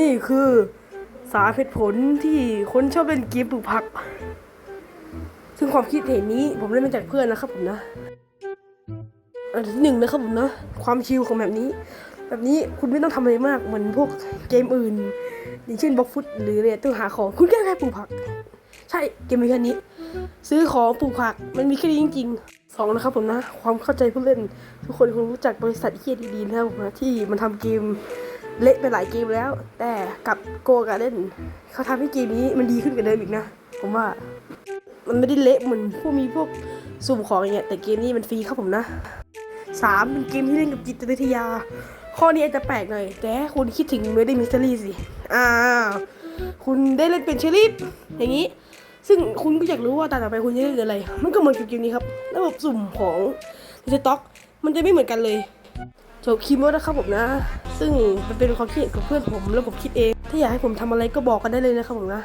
นี่คือสาเหตุผลที่คนชอบเล่นเกมปลูกผัก ซึ่งความคิดเห็นนี้ผมได้มาจากเพื่อนนะครับผมนะ อันที่หนึ่งนะครับผมนะ ความชิลของแบบนี้ แบบนี้คุณไม่ต้องทำอะไรมากเหมือนพวกเกมอื่น อย่างเช่นบล็อกฟุตหรืออะไรต้องหาของคุณแค่แค่ปลูกผัก ใช่เกมมีแค่นี้ ซื้อของปลูกผักมันมีแค่นี้จริงๆสองนะครับผมนะ ความเข้าใจผู้เล่น ทุกคนคงรู้จักบริษัทเฮียดีๆนะครับผมนะที่มันทำเกม เละไปหลายเกมแล้ว แต่กับโกการเล่นเขาทำให้เกมนี้มันดีขึ้นกว่าเดิมอีกนะ ผมว่า มันไม่ได้เละเหมือนพวกมีพวกสุ่มของอย่างเงี้ยแต่เกมนี้มันฟรีครับผมนะสามเป็นเกมที่เล่นกับจิตวิทยา ข้อนี้อาจจะแปลกหน่อย แต่คุณคิดถึงเมดิมิสเตอรี่สิอ้าวคุณได้เล่นเป็นเชอรี่อย่างนี้ ซึ่งคุณก็อยากรู้ว่าตาต่อไปคุณจะเล่นอะไร มันก็เหมือนกับเกมนี้ครับระบบสุ่มของในสต็อก มันจะไม่เหมือนกันเลย จบคลิปแล้วนะครับผมนะ ซึ่งมันเป็นความคิดของเพื่อนผมแล้วผมคิดเอง ถ้าอยากให้ผมทำอะไรก็บอกกันได้เลยนะครับผมนะ